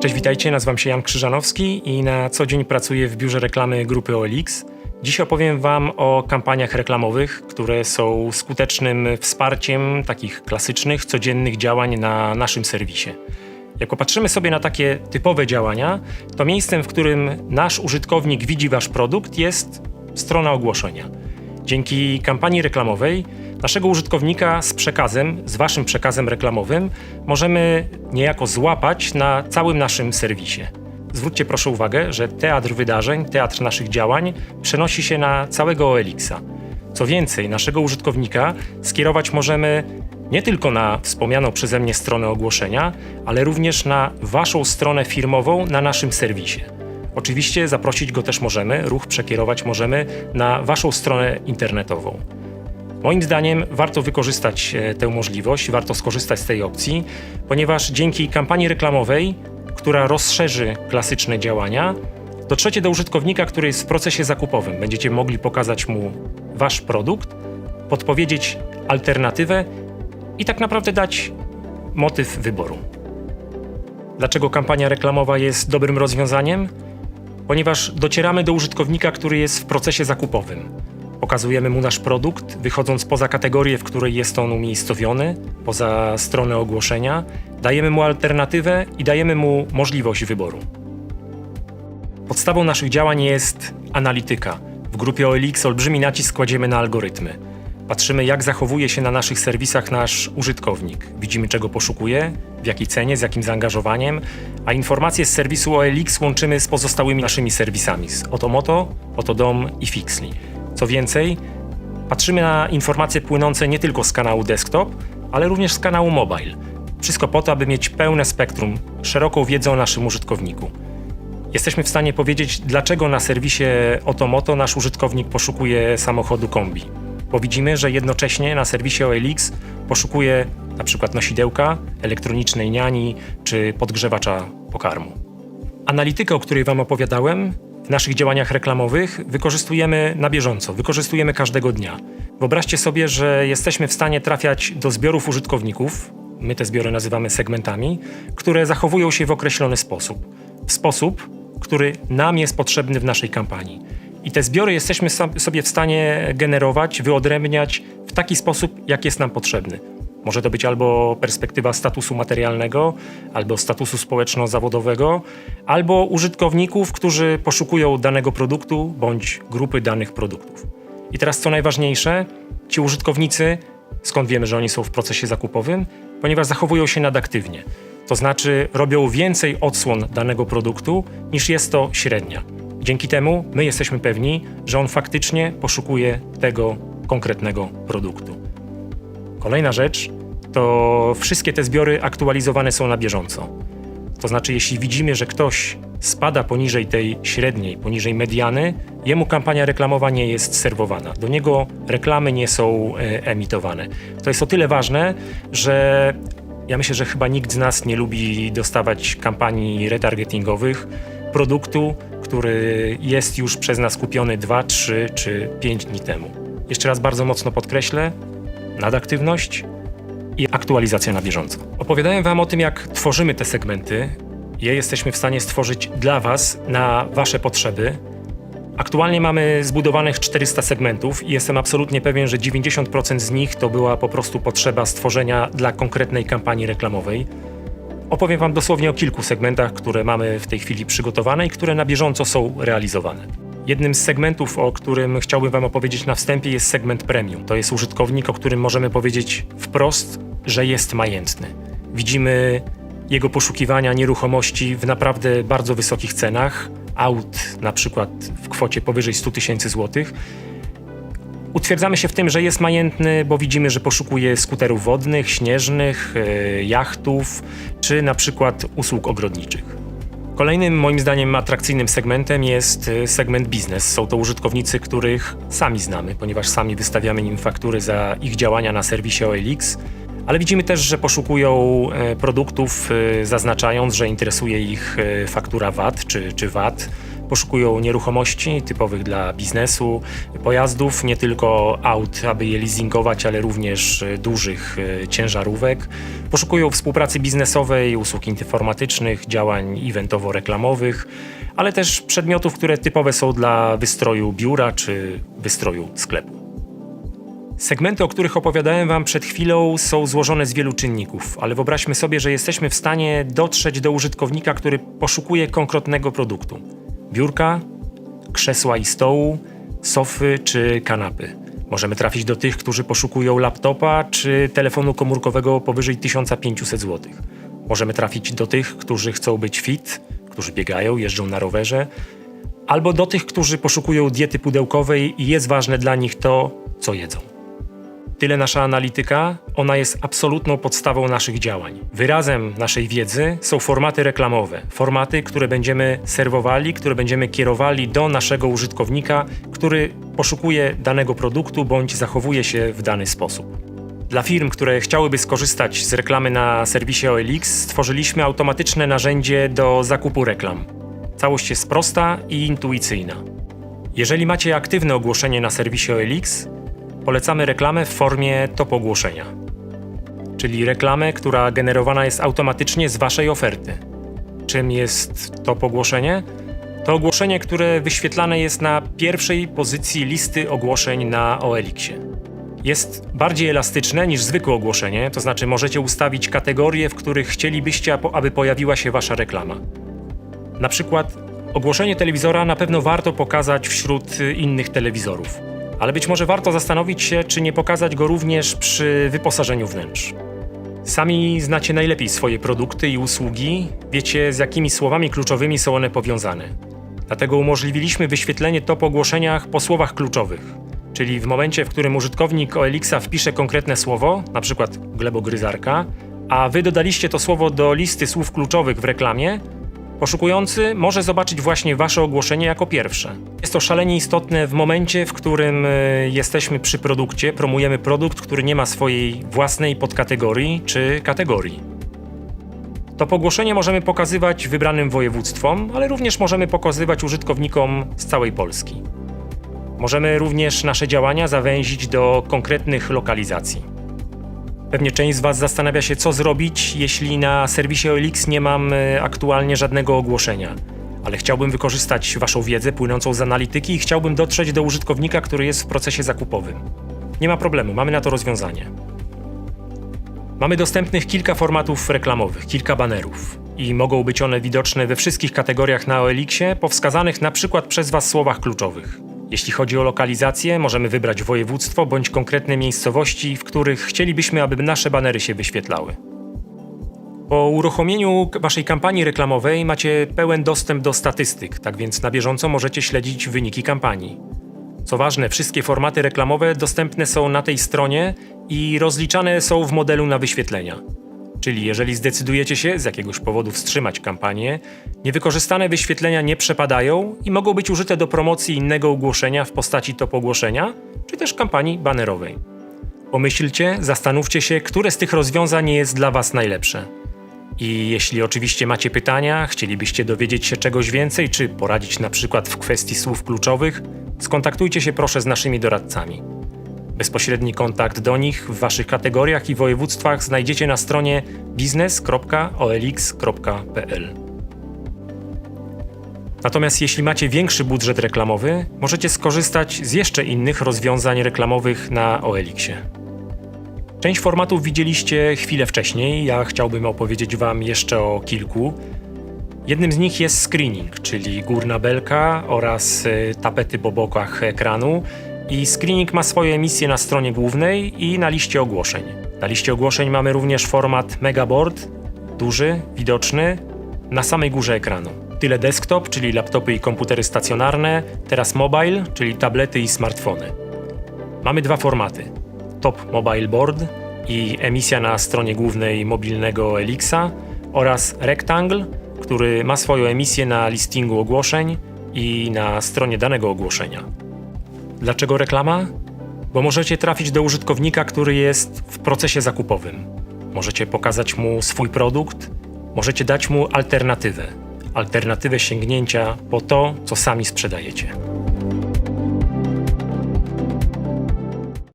Cześć, witajcie, nazywam się Jan Krzyżanowski i na co dzień pracuję w biurze reklamy grupy OLX. Dziś opowiem Wam o kampaniach reklamowych, które są skutecznym wsparciem takich klasycznych, codziennych działań na naszym serwisie. Jak popatrzymy sobie na takie typowe działania, to miejscem, w którym nasz użytkownik widzi Wasz produkt, jest strona ogłoszenia. Dzięki kampanii reklamowej naszego użytkownika z przekazem, z Waszym przekazem reklamowym, możemy niejako złapać na całym naszym serwisie. Zwróćcie proszę uwagę, że teatr wydarzeń, teatr naszych działań przenosi się na całego OLX-a. Co więcej, naszego użytkownika skierować możemy nie tylko na wspomnianą przeze mnie stronę ogłoszenia, ale również na Waszą stronę firmową na naszym serwisie. Oczywiście zaprosić go też możemy, ruch przekierować możemy na Waszą stronę internetową. Moim zdaniem warto wykorzystać e, tę możliwość, warto skorzystać z tej opcji, ponieważ dzięki kampanii reklamowej, która rozszerzy klasyczne działania, dotrzecie do użytkownika, który jest w procesie zakupowym. Będziecie mogli pokazać mu wasz produkt, podpowiedzieć alternatywę i tak naprawdę dać motyw wyboru. Dlaczego kampania reklamowa jest dobrym rozwiązaniem? Ponieważ docieramy do użytkownika, który jest w procesie zakupowym. Pokazujemy mu nasz produkt, wychodząc poza kategorię, w której jest on umiejscowiony, poza stronę ogłoszenia, dajemy mu alternatywę i dajemy mu możliwość wyboru. Podstawą naszych działań jest analityka. W grupie OLX olbrzymi nacisk kładziemy na algorytmy. Patrzymy, jak zachowuje się na naszych serwisach nasz użytkownik. Widzimy, czego poszukuje, w jakiej cenie, z jakim zaangażowaniem, a informacje z serwisu OLX łączymy z pozostałymi naszymi serwisami z Otomoto, Otodom i Fixly. Co więcej, patrzymy na informacje płynące nie tylko z kanału desktop, ale również z kanału mobile. Wszystko po to, aby mieć pełne spektrum, szeroką wiedzę o naszym użytkowniku. Jesteśmy w stanie powiedzieć, dlaczego na serwisie Otomoto nasz użytkownik poszukuje samochodu kombi. Bo widzimy, że jednocześnie na serwisie OLX poszukuje na przykład nosidełka, elektronicznej niani czy podgrzewacza pokarmu. Analitykę, o której Wam opowiadałem, w naszych działaniach reklamowych wykorzystujemy na bieżąco, wykorzystujemy każdego dnia. Wyobraźcie sobie, że jesteśmy w stanie trafiać do zbiorów użytkowników, my te zbiory nazywamy segmentami, które zachowują się w określony sposób. W sposób, który nam jest potrzebny w naszej kampanii. I te zbiory jesteśmy sobie w stanie generować, wyodrębniać w taki sposób, jak jest nam potrzebny. Może to być albo perspektywa statusu materialnego, albo statusu społeczno-zawodowego, albo użytkowników, którzy poszukują danego produktu bądź grupy danych produktów. I teraz co najważniejsze, ci użytkownicy, skąd wiemy, że oni są w procesie zakupowym? Ponieważ zachowują się nadaktywnie. To znaczy robią więcej odsłon danego produktu niż jest to średnia. Dzięki temu my jesteśmy pewni, że on faktycznie poszukuje tego konkretnego produktu. Kolejna rzecz to wszystkie te zbiory aktualizowane są na bieżąco. To znaczy, jeśli widzimy, że ktoś spada poniżej tej średniej, poniżej mediany, jemu kampania reklamowa nie jest serwowana. Do niego reklamy nie są e, emitowane. To jest o tyle ważne, że ja myślę, że chyba nikt z nas nie lubi dostawać kampanii retargetingowych produktu, który jest już przez nas kupiony 2, 3 czy 5 dni temu. Jeszcze raz bardzo mocno podkreślę, nadaktywność i aktualizacja na bieżąco. Opowiadałem Wam o tym, jak tworzymy te segmenty. Je jesteśmy w stanie stworzyć dla Was na Wasze potrzeby. Aktualnie mamy zbudowanych 400 segmentów i jestem absolutnie pewien, że 90% z nich to była po prostu potrzeba stworzenia dla konkretnej kampanii reklamowej. Opowiem Wam dosłownie o kilku segmentach, które mamy w tej chwili przygotowane i które na bieżąco są realizowane. Jednym z segmentów, o którym chciałbym Wam opowiedzieć na wstępie, jest segment premium. To jest użytkownik, o którym możemy powiedzieć wprost, że jest majętny. Widzimy jego poszukiwania nieruchomości w naprawdę bardzo wysokich cenach, aut na przykład w kwocie powyżej 100 tysięcy złotych. Utwierdzamy się w tym, że jest majętny, bo widzimy, że poszukuje skuterów wodnych, śnieżnych, e, jachtów czy na przykład usług ogrodniczych. Kolejnym moim zdaniem atrakcyjnym segmentem jest e, segment biznes. Są to użytkownicy, których sami znamy, ponieważ sami wystawiamy im faktury za ich działania na serwisie OLX, ale widzimy też, że poszukują e, produktów, zaznaczając, że interesuje ich faktura VAT czy, czy VAT Poszukują nieruchomości typowych dla biznesu, pojazdów, nie tylko aut, aby je leasingować, ale również e, dużych e, ciężarówek. Poszukują współpracy biznesowej, usług informatycznych, działań eventowo-reklamowych, ale też przedmiotów, które typowe są dla wystroju biura czy wystroju sklepu. Segmenty, o których opowiadałem Wam przed chwilą, są złożone z wielu czynników, ale wyobraźmy sobie, że jesteśmy w stanie dotrzeć do użytkownika, który poszukuje konkretnego produktu: biurka, krzesła i stołu, sofy czy kanapy. Możemy trafić do tych, którzy poszukują laptopa czy telefonu komórkowego powyżej 1500 zł. Możemy trafić do tych, którzy chcą być fit, którzy biegają, jeżdżą na rowerze, albo do tych, którzy poszukują diety pudełkowej i jest ważne dla nich to, co jedzą. Tyle nasza analityka, ona jest absolutną podstawą naszych działań. Wyrazem naszej wiedzy są formaty reklamowe, formaty, które będziemy serwowali, które będziemy kierowali do naszego użytkownika, który poszukuje danego produktu bądź zachowuje się w dany sposób. Dla firm, które chciałyby skorzystać z reklamy na serwisie OLX, stworzyliśmy automatyczne narzędzie do zakupu reklam. Całość jest prosta i intuicyjna. Jeżeli macie aktywne ogłoszenie na serwisie OLX, polecamy reklamę w formie top ogłoszenia, czyli reklamę, która generowana jest automatycznie z Waszej oferty. Czym jest top ogłoszenie? To ogłoszenie, które wyświetlane jest na pierwszej pozycji listy ogłoszeń na OLX-ie. Jest bardziej elastyczne niż zwykłe ogłoszenie, to znaczy możecie ustawić kategorie, w których chcielibyście, aby pojawiła się Wasza reklama. Na przykład ogłoszenie telewizora na pewno warto pokazać wśród innych telewizorów ale być może warto zastanowić się, czy nie pokazać go również przy wyposażeniu wnętrz. Sami znacie najlepiej swoje produkty i usługi, wiecie z jakimi słowami kluczowymi są one powiązane. Dlatego umożliwiliśmy wyświetlenie top ogłoszeniach po słowach kluczowych. Czyli w momencie, w którym użytkownik OLX-a wpisze konkretne słowo, np. glebogryzarka, a wy dodaliście to słowo do listy słów kluczowych w reklamie, Poszukujący może zobaczyć właśnie Wasze ogłoszenie jako pierwsze. Jest to szalenie istotne w momencie, w którym e, jesteśmy przy produkcie, promujemy produkt, który nie ma swojej własnej podkategorii czy kategorii. To pogłoszenie możemy pokazywać wybranym województwom, ale również możemy pokazywać użytkownikom z całej Polski. Możemy również nasze działania zawęzić do konkretnych lokalizacji. Pewnie część z Was zastanawia się, co zrobić, jeśli na serwisie OLX nie mam e, aktualnie żadnego ogłoszenia. Ale chciałbym wykorzystać Waszą wiedzę płynącą z analityki i chciałbym dotrzeć do użytkownika, który jest w procesie zakupowym. Nie ma problemu, mamy na to rozwiązanie. Mamy dostępnych kilka formatów reklamowych, kilka banerów i mogą być one widoczne we wszystkich kategoriach na OLX-ie, po wskazanych na przykład przez Was słowach kluczowych. Jeśli chodzi o lokalizację, możemy wybrać województwo bądź konkretne miejscowości, w których chcielibyśmy, aby nasze banery się wyświetlały. Po uruchomieniu Waszej kampanii reklamowej macie pełen dostęp do statystyk, tak więc na bieżąco możecie śledzić wyniki kampanii. Co ważne, wszystkie formaty reklamowe dostępne są na tej stronie i rozliczane są w modelu na wyświetlenia. Czyli jeżeli zdecydujecie się z jakiegoś powodu wstrzymać kampanię, niewykorzystane wyświetlenia nie przepadają i mogą być użyte do promocji innego ogłoszenia w postaci top ogłoszenia, czy też kampanii banerowej. Pomyślcie, zastanówcie się, które z tych rozwiązań jest dla Was najlepsze. I jeśli oczywiście macie pytania, chcielibyście dowiedzieć się czegoś więcej, czy poradzić na przykład w kwestii słów kluczowych, skontaktujcie się proszę z naszymi doradcami. Bezpośredni kontakt do nich w Waszych kategoriach i województwach znajdziecie na stronie biznes.olx.pl. Natomiast jeśli macie większy budżet reklamowy, możecie skorzystać z jeszcze innych rozwiązań reklamowych na OLX-ie. Część formatów widzieliście chwilę wcześniej, ja chciałbym opowiedzieć Wam jeszcze o kilku. Jednym z nich jest screening, czyli górna belka oraz y, tapety po bokach ekranu, i screening ma swoje emisje na stronie głównej i na liście ogłoszeń. Na liście ogłoszeń mamy również format Megaboard, duży, widoczny, na samej górze ekranu. Tyle desktop, czyli laptopy i komputery stacjonarne, teraz mobile, czyli tablety i smartfony. Mamy dwa formaty: Top Mobile Board i emisja na stronie głównej mobilnego Elixa oraz Rectangle, który ma swoją emisję na listingu ogłoszeń i na stronie danego ogłoszenia. Dlaczego reklama? Bo możecie trafić do użytkownika, który jest w procesie zakupowym. Możecie pokazać mu swój produkt, możecie dać mu alternatywę. alternatywę sięgnięcia po to, co sami sprzedajecie.